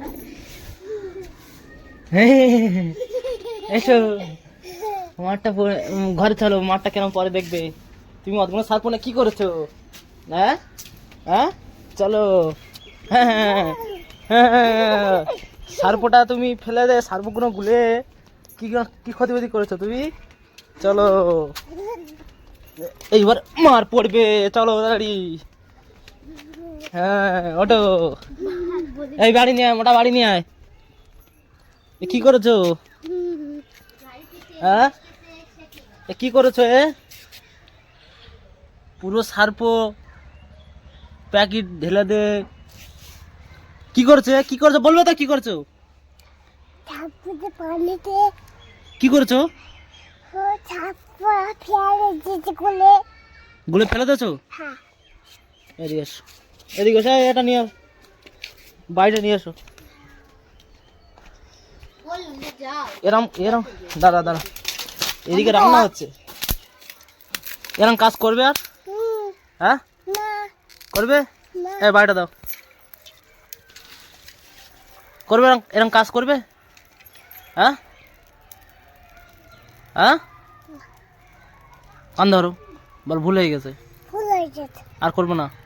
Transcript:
এসো। মাঠটা ঘরে চলো, মাঠটা কেমন পরে দেখবে। তুমি অতগুলো সার পরে কি করেছ? হ্যাঁ? হ্যাঁ? চলো। সার্পটা তুমি ফেলে দে, সার্পগুলো গুলে। কি কি ক্ষতিপতি করেছ তুমি? চলো। এইবার মার পড়বে, চলো দাঁড়ি হ্যাঁ ওটো এই বাড়ি নিয়ে আয় মোটা বাড়ি নিয়ে আয়। এ কি করেছ? হ্যাঁ? কি করেছ এ? পুরো সার্প প্যাকেট ঢেলে দে। কি করছ কি করছ? বলবে তো কি করছ? কি করছ? গুলে। ফেলে দিয়েছ? হ্যাঁ। এদিকে এদিকে এটা নিয়ে। বাইরে নিয়ে এসো। এরম এরম দাঁড়া দাঁড়া। এদিকে রান্না হচ্ছে। এরম কাজ করবে আর? হ্যাঁ? করবে? এ বাড়িটা দাও। করবে এরম এরম কাজ করবে? হ্যাঁ? হ্যাঁ? কান ধরো। বল ভুল হয়ে গেছে। ভুল আর করব না।